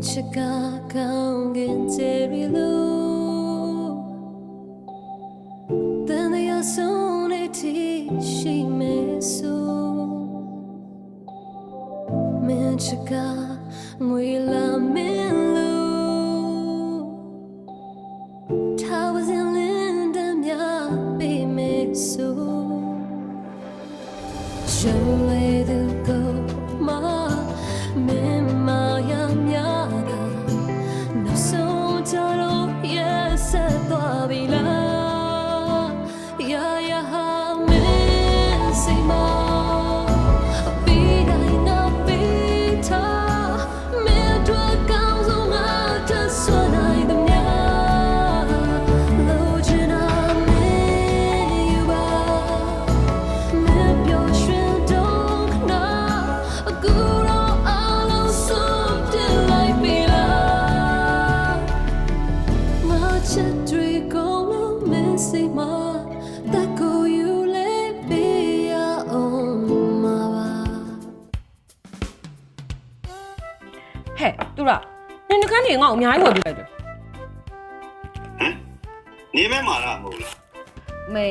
မင်းချစ်ကကောင်းကင်ကျေရီလို့တန် အများကြီးဝယ်ပြလိုက်တယ်နေမဲမာတာမဟုတ်လားမေ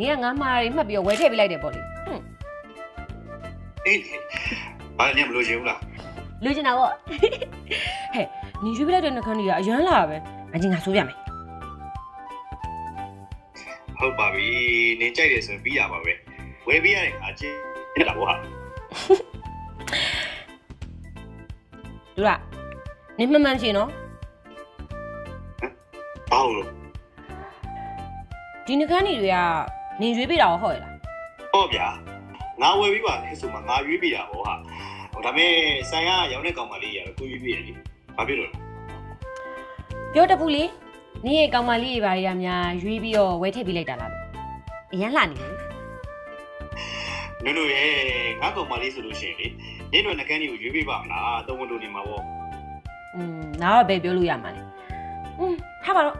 နင်ကငါမှားရီမှတ်ပြီးတော့ဝယ်ထည့်ပြလိုက်တယ်ပေါ့လေဟွန်းအေးဘာလဲမလို့ချင်ဘူးလားလူချင်တာပေါ့ဟဲ့နင်ရွေးပြလိုက်တဲ့နှကန်းတွေကအရန်လာပဲအချင်းငါဆိုးပြမယ်ဟုတ်ပါပြီနေကြိုက်တယ်ဆိုရင်ပြီးရပါပဲဝယ်ပြီးရတယ်ငါချင်းနေလာဘောဟာ တူလား နင်မှန်မှန်ချင်နော်ဘာလို့ဒီနှကန်းတွေကနင်ရွေးပြတာကိုဟုတ်ရလားဟောဗျာငါဝယ်ပြီးပါလေဆိုမှငါရွေးပြီးတာဘောဟာဟိုဒါမဲ့ဆိုင်ကရောင်းတဲ့ကောင်မလေးရတော့ကိုရွေးပြီးရလေဘာဖြစ်လို့လဲပြောတပူလေနင်ရဲ့ကောင်မလေးတွေဘာတွေကများရွေးပြီးတော့ဝယ်ထည့်ပြလိုက်တာလားလို့အရန်လာနေလေနင်တို့ရဲ့ငါကောင်မလေးဆိုလို့ရှိရင်လေနေတို့နှကန်းကြီးကိုရွေးပြီးပါမလားသုံးဝန်တို့နေမှာပေါ့ อืมငါတော့ဘယ်ပြောလို့ရမှာလဲอืมထားပါတော့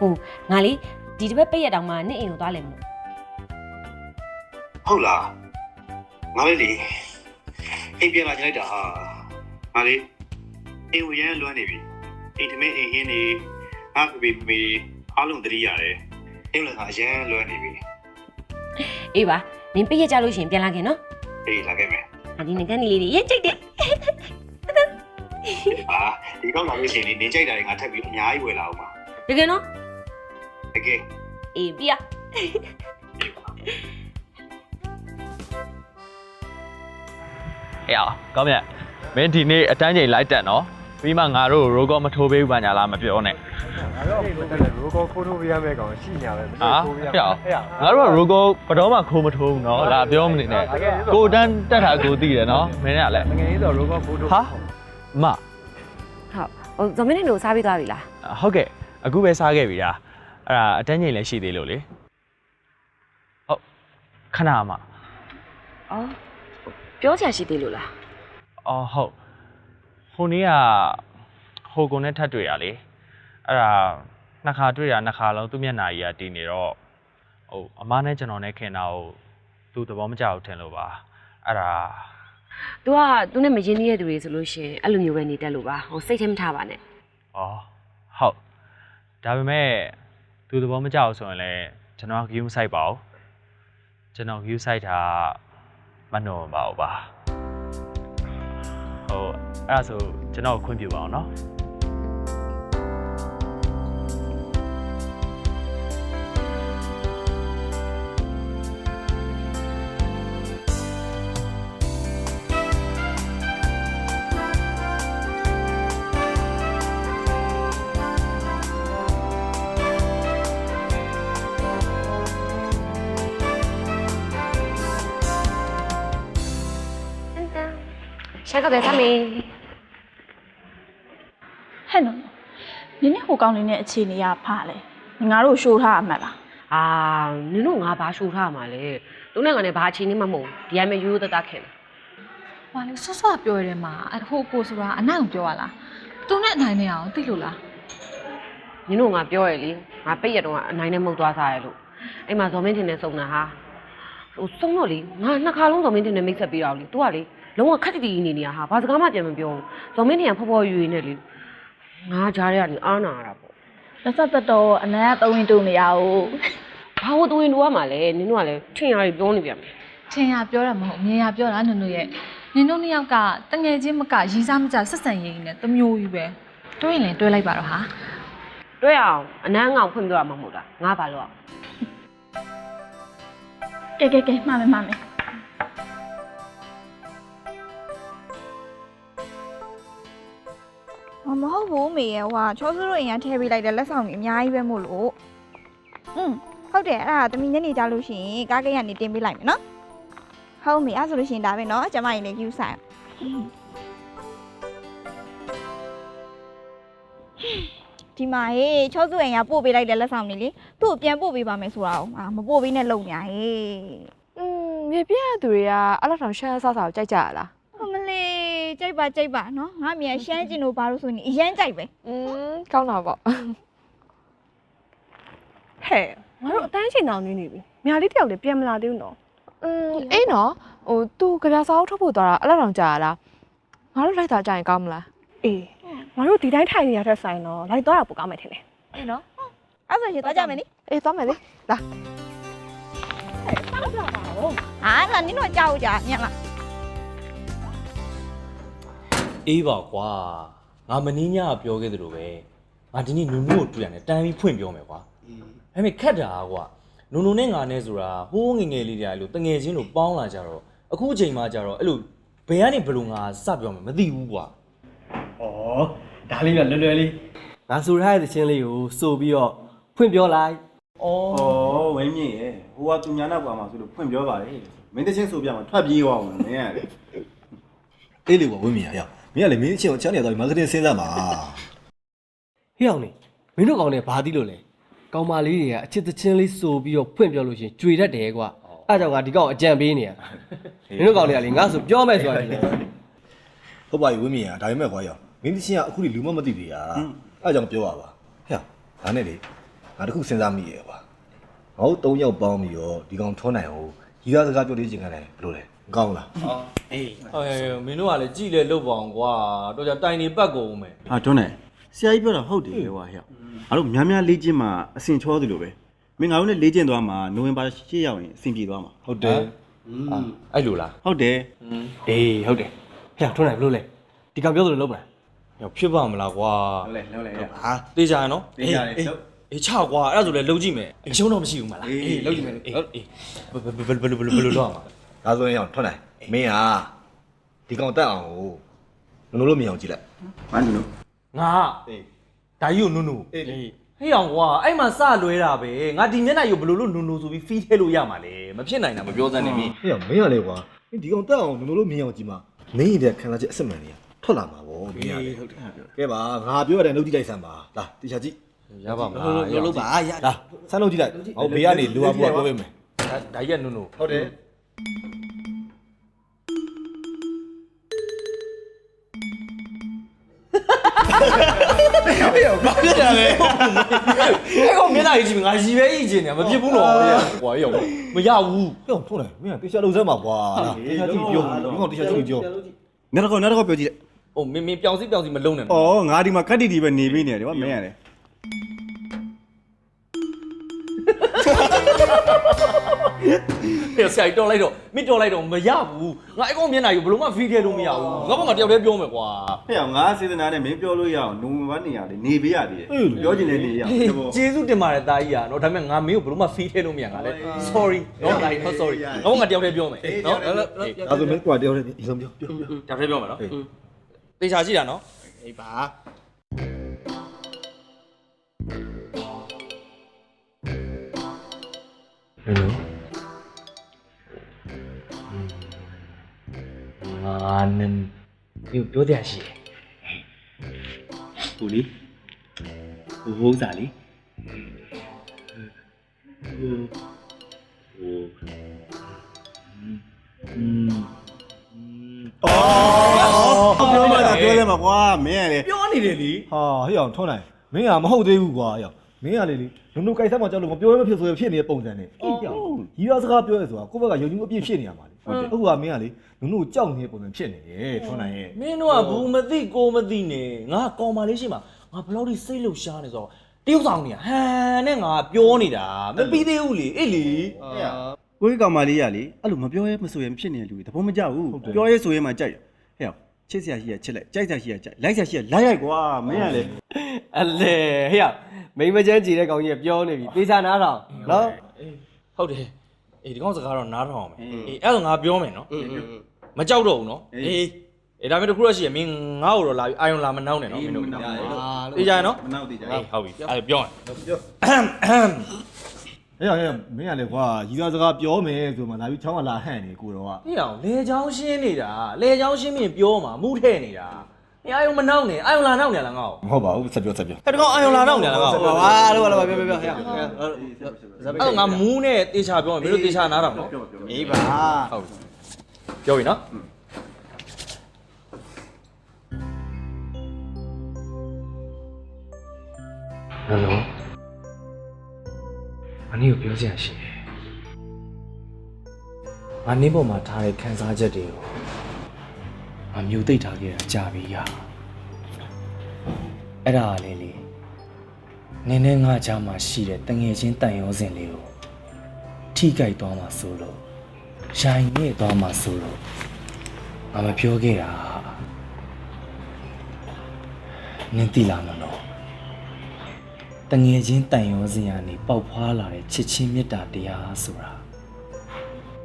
ဟိုငါလေးဒီတစ်ပတ်ပိတ်ရတောင်မှနင့်အိမ်ကိုသွားလဲမလို့ ဟုတ်လားငါလေးလေအိမ်ပြန်လာကြလိုက်တာဟာငါလေးအိမ်ဝရမ်းလွမ်းနေပြီအိမ်ထမင်းအိမ်ဟင်းနေငါဖေဖေဖေအားလုံးတတိရတယ်အိမ်လည်းငါအရမ်းလွမ်းနေပြီ အေးပါနင်ပိတ်ရကြလို့ရှရင်ပြန်လာခင်နော် အေးလာခဲ့မယ် အဒီငကန်းလေးလေးရေးကြိတ်တယ် အာ ဒီတော့လာလို့ရှိရင်လေနေကြိုက်တာတွေငါထပ်ပြီးအများကြီးဝယ်လာအောင်ပါတကယ်နော်တကယ်အေးပြအေးပါအေးအောင်ကောင်းမြတ်မင်းဒီနေ့အတန်းချိန်လိုက်တက်နော်ပြီးမှငါတို့ရိုကောမထိုးပေးဘူးပါညာလားမပြောနဲ့ငါတို့မတက်တယ်ရိုးကောခိုးထိုးပေးရမယ့်ကောင်ရှိညာပဲမဟာထိုးပေးရဟဲ့အောင်ငါတို့ကရိုကောဘယ်တော့မှခိုးမထိုးဘူးနော်လာပြောမနေနဲ့ကိုတန်းတက်တာကိုသိတယ်နော်မင်းကလည်းငယ်ရေးတော့ရိုးကောခိုးထိုးဟာမ ဟုတ်ဟိုဇော်မင်းနဲ့တို့စားပြီးသွားပြီလားဟုတ်ကဲ့အခုပဲစားခဲ့ပြီလားအဲ့ဒါအတန်းချိန်လည်းရှိသေးလို့လေဟုတ်ခဏမှအော်ပြောချင်ရှိသေးလို့လားအော်ဟုတ်ဟိုနေ့ကဟိုကုန်းနဲ့ထပ်တွေ့ရလေအဲ့ဒါနှစ်ခါတွေ့တာနှစ်ခါလုံးသူ့မျက်နှာကြီးကတည်နေတော့ဟိုအမနဲ့ကျွန်တော်နဲ့ခင်တာကိုသူသဘောမကျဘူးထင်လို့ပါအဲ့ဒါ तू က तू နဲ့မရင်းနှီးတဲ့သူတွေဆိုလို့ရှရင်အဲ့လိုမျိုးပဲနေတတ်လို့ပါဟိုစိတ်ထဲမထားပါနဲ့ဩဟုတ်ဒါပေမဲ့သူသဘောမကျဘူးဆိုရင်လည်းကျွန်တော် view မဆိုင်ပါဘူးကျွန်တော် view ဆိုင်တာမနှောပါဘူးပါဟိုအဲ့ဒါဆိုကျွန်တော်ကိုခွင့်ပြုပါအောင်နော် ကပဲသမီးဟဲ့နော်နင်းနဲ့ဟိုကောင်းလေးနဲ့အခြေအနေရဖားလဲငါတို့ရှိုးထားအမှတ်လားအာနင်တို့ငါဘာရှိုးထားမှာလဲသူနဲ့ငါနဲ့ဘာအချင်းနေမှမဟုတ်ဘူးဒီအမေရိုးရိုးသားသားခင်တယ်။ဟွာလေဆွတ်ဆွတ်ပြောရဲမှာအဟိုကိုဆိုတာအနိုင်ကိုပြောရလား။သူနဲ့အနိုင်နဲ့အောင်သိလို့လားနင်တို့ငါပြောရလေငါပိတ်ရတော့အနိုင်နဲ့မှုတ်သွားစားရလို့အဲ့မှာဇော်မင်းထင်နဲ့စုံတာဟာဟိုစုံတော့လေငါနှစ်ခါလုံးဇော်မင်းထင်နဲ့မိတ်ဆက်ပြီးတော့လေ तू ကလေ လုံးဝခက်တတီနေနေရဟာဘာစကားမှပြန်မပြောဘူးဇော်မင်းထင်ကဖော်ဖော်ရွရွနဲ့လေငါကြားရကနေအားနာရတာပေါ့လက်ဆက်သက်တော့အနမ်းကသုံးရင်တူနေရအောင်ဘာလို့တူရင်တူရမှာလဲနင်တို့ကလည်းထင်ရပြီးပြောနေပြန်ပြီထင်ရပြောတာမဟုတ်မြင်ရပြောတာနုံနုံရဲ့နင်တို့နှစ်ယောက်ကတငယ်ချင်းမကရီးစားမကြဆက်ဆံရင်းနဲ့တမျိုးကြီးပဲတွေးရင်လည်းတွေးလိုက်ပါတော့ဟာတွေ့အောင်အနမ်းငောင်ဖွင့်ပြောရမှာမဟုတ်လားငါဘာလို့အောင်ကဲကဲကဲမှမယ်မှမယ်။ မမဟုတ်ဘူးမေရဲ့ဟွာချောဆူတို့အိမ်ကထည့်ပေးလိုက်တဲ့လက်ဆောင်ကြီးအများကြီးပဲမို့လို့။อืมဟုတ်တယ်အဲ့ဒါတမီညနေကြလို့ရှိရင်ကားကိတ်ကနေတင်ပေးလိုက်မယ်နော်။ဟုတ်မေအဲ့ဆိုလို့ရှိရင်ဒါပဲနော်ကျမကြီးလည်းယူဆိုင်။ဒီမှာဟေးချောဆူအိမ်ကပို့ပေးလိုက်တဲ့လက်ဆောင်ကြီးလေသူ့ကိုပြန်ပို့ပေးပါမယ်ဆိုတာကိုအာမပို့ပေးနဲ့လုံညာဟေး อืมမြေပြည့်တဲ့သူတွေကအဲ့လောက်တောင်ရှမ်းဆဆာကိုကြိုက်ကြရလား ။အမလေး ကြိုက်ပါကြိုက်ပါနော်ငါအမေကရှမ်းကျင်လို့ဘာလို့ဆိုရင်အရန်ကြိုက်ပဲ อืมကောင်းတာပေါ့ ဟဲ့ငါတို့အတန်းချိန်တောင်နေနေပြီ။မြားလေးတယောက်လည်းပြန်မလာသေးဘူးနော် อืมအေးနော်ဟို तू ကြပြာစာအုပ်ထုတ်ဖို့သွားတာအဲ့လောက်တောင်ကြာရလားငါတို့လိုက်တာကြာရင်ကောင်းမလား ။အေးငါတို့ဒီတိုင်းထိုင်နေရတဲ့ဆိုင်တော့လိုက်သွားတာပိုကောင်းမယ်ထင်တယ် အေးနော် ။အဲ့ဆိုရင်သွားကြမယ်နိ အေးသွားမယ်လေလာ ။ဟာငါနင်တို့ကြောက်ကြညက်လား အေးပါကွာငါမင်းညကပြောခဲ့သလိုပဲငါဒီနေ့နုံနုံကိုတွေ့ရတယ်တန်းပြီးဖွင့်ပြောမယ်ကွာဒါပေမဲ့ခက်တာကွာနုံနုံနဲ့ငါနဲ့ဆိုတာဟိုးငယ်ငယ်လေးတည်းအဲ့လိုတငယ်ချင်းလိုပေါင်းလာကြတော့အခုအချိန်မှကြတော့အဲ့လိုဘယ်ကနေဘယ်လိုငါစပြောမယ်မသိဘူးကွာဩဒါလေးကလွယ်လွယ်လေးငါဆိုထားတဲ့ချင်းလေးကိုစို့ပြီးတော့ဖွင့်ပြောလိုက်ဩဩဝင်းမြင့်ရဲ့ဟိုကသူညာနာကွာမှာဆိုလို့ဖွင့်ပြောပါလေမင်းတချင်းဆိုပြမှာထွက်ပြေးသွားအောင်မင်းရတယ်အေးလေကွာဝင်းမြင်ရ မင်းကလေမင်းအချင်းကိုချမ်းနေတော့မားကတင်စဉ်းစားမှာဟေ့အောင်နေမင်းတို့ကောင်နဲ့ဘာသီးလို့လဲကောင်မလေးတွေကအချစ်တချင်းလေးစို့ပြီးတော့ဖွင့်ပြောလို့ရှရင်ကြွေတတ်တယ်ကွာအဲ့ကြောင့်ငါဒီကောင်အကြံပေးနေရမင်းတို့ကောင်တွေကလေငါဆိုပြောမယ်ဆိုတာလေဟုတ်ပါပြီဝင်းမြင်ရဒါပေမဲ့ကွာရောမင်းတချင်းကအခုဒီလူမမသိသေးတာအဲ့ကြောင့်ပြောပါပါဟဲ့ဒါနဲ့လေငါတခုစဉ်းစားမိရဲ့ကွာငါတို့၃ယောက်ပေါင်းပြီးတော့ဒီကောင်ထွန်းနိုင်အောင်ရီသားစကားပြောလေးချင်ခိုင်းတယ်ဘယ်လိုလဲ ကောင်းလားအေးဟဲ့မင်းတို့ကလည်းကြည်လေလုတ်ပါအောင်ကွာတော့ကြတိုင်နေပတ်ကုန်မယ်ဟာတွန်းနေဆရာကြီးပြောတာဟုတ်တယ်ကွာဟဲ့အဲ့တော့များများလေးချင်းမှာအစင်ချောသလိုပဲမင်းငါတို့နဲ့လေးချင်းသွားမှာနိုဝင်ဘာ၈ရောက်ရင်အဆင်ပြေသွားမှာဟုတ်တယ်အာအဲ့လိုလားဟုတ်တယ်အေးဟုတ်တယ်ဟဲ့ထွန်းနိုင်ဘယ်လိုလဲဒီကောင်ပြောသလိုလုပ်ပါဟဲ့ဖြစ်ပါမလားကွာဟုတ်လေဟုတ်လေဟာတေးကြရနော်တေးကြတယ်လုပ်အေးချကွာအဲ့ဒါဆိုလည်းလုံကြည့်မယ်အရှုံးတော့မရှိဘူးမလားအေးလုပ်ကြည့်မယ်အေးအေးဘယ်ဘယ်ဘယ်လိုဘယ်လိုဘယ်လိုလုပ်ရမှာ ဒါဆိုရင်အောင်ထွန်းနိုင်မင်းဟာဒီကောင်တက်အောင်ကိုနုံနုံလို့မြင်အောင်ကြည့်လိုက်ဘာလို့လို့ငါဒါကြီးကိုနုံနုံအေးဟေးအောင်ကွာအဲ့မှာစလွဲတာပဲငါဒီမျက်နှာကြီးကိုဘယ်လိုလုပ်နုံနုံဆိုပြီးဖီးထဲလို့ရမှာလဲမဖြစ်နိုင်တာမပြောစမ်းနေမင်းဟေ့မင်းရလေကွာမင်းဒီကောင်တက်အောင်နုံနုံလို့မြင်အောင်ကြည့်မှာမင်းရတဲ့ခံစားချက်အစစ်မှန်လေးထွက်လာမှာဗောမင်းရတယ်ဟုတ်တယ်ဟုတ်တယ်ကဲပါငါပြောရတယ်နှုတ်ကြည့်လိုက်စမ်းပါလာတေချာကြည့်ရပါမလားလို့လို့ပါရလာစမ်းလို့ကြည့်လိုက်ဟောဘေးကနေလူအပူပြောပေးမယ်ဒါဒါကြီးကနုံနုံဟုတ်တယ် ဘာဖြစ်တာလဲအဲ့ကောင်မျက်နှာကြီးကြည့်ငါရီပဲကြီးကျင်နေမဖြစ်ဘူးတော့ကွာရောမရဘူးပြောထုံးတယ်မင်းကတေချာလို့စမ်းပါကွာလာတေချာကြည့်ပြောဒီကောင်တေချာကြည့်ပြောနောက်တစ်ခေါက်နောက်တစ်ခေါက်ပြောကြည့်ဟိုမင်းမင်းပြောင်စီပြောင်စီမလုံးနဲ့လိုက်ဩငါဒီမှာကတ်တီတီပဲနေပြီးနေတယ်ကွာမင်းရတယ် ဟဲ့ဆရာကြီးတော်လိုက်တော့မင်းတော်လိုက်တော့မရဘူးငါအဲ့ကောင်မျက်နှာကြီးဘယ်လိုမှဖီးထဲလို့မရဘူးငါဘက်မှာတယောက်တည်းပြောမယ်ကွာ ဟဲ့ငါစေတနာနဲ့မင်းပြောလို့ရအောင်နိုဝင်ဘာနေရလေနေပေးရသေးတယ်ပြောချင်တယ်နေရအောင် ကျေးဇူးတင်ပါတယ်တာကြီးอ่ะเนาะဒါပေမဲ့ငါမင်းကိုဘယ်လိုမှဖီးထဲလို့မရငါလဲ sorry เนาะတာကြီး not sorry ငါဘက်ကတယောက်တည်းပြောမယ်เนาะ ဒါဆိုမင်းကွာတယောက်တည်းဒီဆုံးပြောပြောပြော တယောက်တည်းပြောမယ်เนาะတေချာကြည့်တာเนาะ အေးပါ ဘယ်လိုငါနင်ဒီပြောတဲ့ရှိတယ်ဟိုလေဟိုဟိုးစားလေဟိုဟိုอืมအော်ပြောမှသာပြောရမှာကွာမင်းရလေပြောနေတယ်လीဟာဟေ့အောင်ထုံးနိုင်မင်းကမဟုတ်သေးဘူးကွာဟေ့အောင် မင်းကလေလေနုံနုံကြိုက်ဆက်မှကြောက်လို့မပြောရမဖြစ်ဆိုရဖြစ်နေတဲ့ပုံစံနဲ့အေးပြောရီးရွာစကားပြောရဲဆိုတာကိုယ့်ဘက်ကယုံကြည်မှုအပြည့်ဖြစ်နေရမှာလေဟုတ်တယ်အခုကမင်းကလေနုံနုံကိုကြောက်နေတဲ့ပုံစံဖြစ်နေတယ်ထွန်းနိုင်ရဲ့မင်းတို့ကဘူးမသိကိုမသိနဲ့ငါကောင်မလေးရှိမှာငါဘယ်လောက်ထိစိတ်လှုပ်ရှားနေဆိုတော့တရုပ်ဆောင်နေဟန်နဲ့ငါပြောနေတာမပြီးသေးဘူးလေအေးလေကိုကြီးကောင်မလေးရလေအဲ့လိုမပြောရဲမဆိုရဲဖြစ်နေတဲ့လူတွေသဘောမကျဘူးပြောရဲဆိုရဲမှကြိုက်တယ်ဟဲ့ ချစ်စရာရှိရချစ်လိုက်ကြိုက်စရာရှိရကြိုက်လိုက်စရာရှိရလိုက်ရိုက်ကွာမင်းကလေအလေဟေ့ရမိန်းမချမ်းကြည်တဲ့ကောင်ကြီးကပြောနေပြီပေးစားနားထောင်နော်ဟုတ်တယ်အေးဒီကောင်စကားတော့နားထောင်အောင်မယ်အေးအဲ့ဒါငါပြောမယ်နော်မကြောက်တော့ဘူးနော်အေးအေးဒါပေမဲ့တခုတော့ရှိရမင်းငါ့ကိုတော့လာပြီးအာယုံလာမနှောင်းနဲ့နော်မင်းတို့အေးကြရနော်မနောက်သေးကြအေးဟုတ်ပြီအဲ့ပြောရင်ပြော ဟဲ့ဟဲ့မင်းကလေကွာရီးရွာစကားပြောမယ်ဆိုမှလာပြီးချောင်းကလာဟန့်နေကိုတော့ကဟေ့အောင်လေချောင်းရှင်းနေတာလေချောင်းရှင်းမြင်ပြောမှာမူးထဲ့နေတာအေးအာယုံမနှောင်းနဲ့အာယုံလာနှောင်းနေလားငါ့ကိုမဟုတ်ပါဘူးဆက်ပြောဆက်ပြောအဲ့တကောင်အာယုံလာနှောင်းနေလားငါ့ကိုဟာလို့လို့ပြောပြောပြောဟဲ့အဲ့ငါမူးနဲ့တေချာပြောမယ်မင်းတို့တေချာနားထောင်နော်အေးပါဟုတ်ပြောပြီနော်ဟယ်လို အနည်းကိုပြောစရာရှိတယ်။ငါနင်းပေါ်မှာထားတဲ့ခံစားချက်တွေကိုငါမျိုးသိပ်ထားခဲ့တာကြာပြီရ။အဲ့ဒါကလေးလေးနင်းနဲ့ငါကြားမှာရှိတဲ့တငယ်ချင်းတန်ရုံးစင်လေးကိုထိကြိုက်သွားမှာဆိုလို့ရိုင်နေသွားမှာဆိုလို့ငါမပြောခဲ့တာနင်းတိလာမလို့ တငယ်ချင်းတန်ရောစင်ကနေပေါက်ဖွာလာတဲ့ချစ်ချင်းမေတ္တာတရားဆိုတာ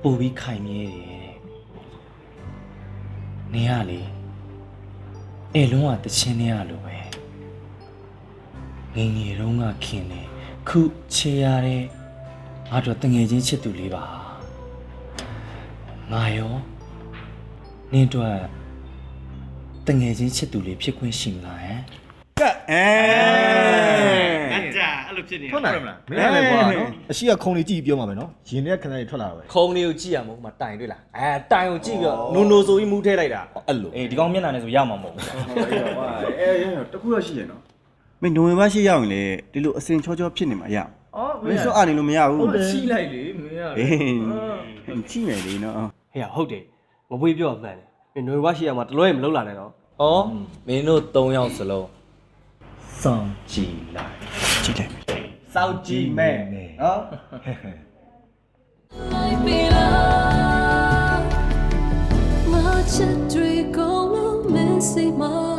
ပို့ပြီးခိုင်မြဲတယ်တဲ့။နေရလေအဲလုံးကတချင်းနေရလို့ပဲငယ်ငယ်တုန်းကခင်နေခုချေရတဲ့ငါတို့တငယ်ချင်းချစ်သူလေးပါငါရောနင်းတို့တငယ်ချင်းချစ်သူလေးဖြစ်ခွင့်ရှိမလားဟမ်က တ်အဲထွန်းနိုင်မင်းကလေကွာနော်အရှိကခုံလေးကြည့်ပြောမှာပဲနော်ရင်ထဲခဏလေးထွက်လာတော့ပဲခုံလေးကိုကြည့်ရမို့ဟိုမှာတိုင်တွေ့လားအဲတိုင်ကိုကြည့်ပြီးတော့နိုနိုဆိုပြီးမူးထဲလိုက်တာအဲ့လိုအေးဒီကောင်မျက်နှာနဲ့ဆိုရမှာမဟုတ်ဘူးအဲတခုရရှိရနော်မင်းနိုဝင်ဘာရှိရောက်ရင်လေဒီလိုအစင်ချောချောဖြစ်နေမှာရအောင်မင်းစောအနေလို့မရဘူးချိလိုက်လေမင်းကအေးချိမယ်လေနော်ဟေ့ရဟုတ်တယ်မပွေးပြောမှန်တယ်မင်းຫນွေဝါရှိရမှာတလွဲမလုံးလာနဲ့နော်ဩမင်းတို့၃ယောက်စလုံးစောင့်ကြည့်လိုက်ကြည့်တယ် စောက်ကြည့်မဲ့နော် Like be love ငါချစ်တွေကုန်